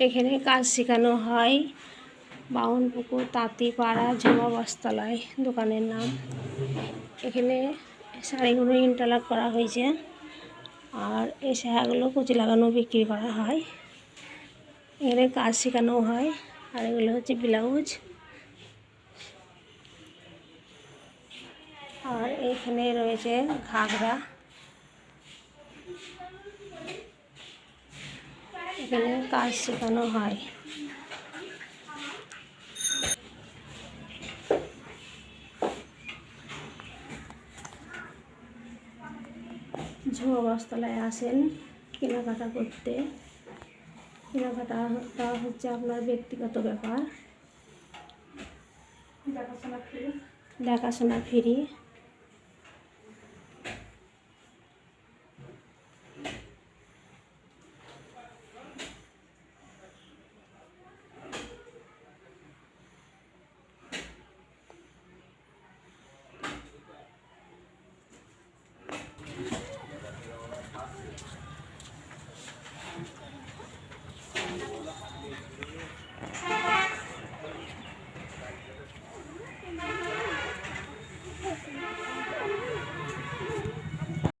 এখানে কাজ শেখানো হয়। বাউনপুকুর, তাঁতিপাড়া ঝুমা বস্ত্রালয় দোকানের নাম। এখানে শাড়িগুলো ইন্টারলক করা হয়েছে। আর এই শাড়িগুলো কুচি লাগানো, বিক্রি করা হয়। এখানে কাজ শেখানো হয়। আর এগুলো হচ্ছে ব্লাউজ। আর এখানে রয়েছে ঘাগরা। এখানে কাজ শেখানো হয়। ঝুমা আসেন কেনাকাটা করতে। কেনাকাটাটা হচ্ছে আপনার ব্যক্তিগত ব্যাপার। দেখাশোনা ফ্রি।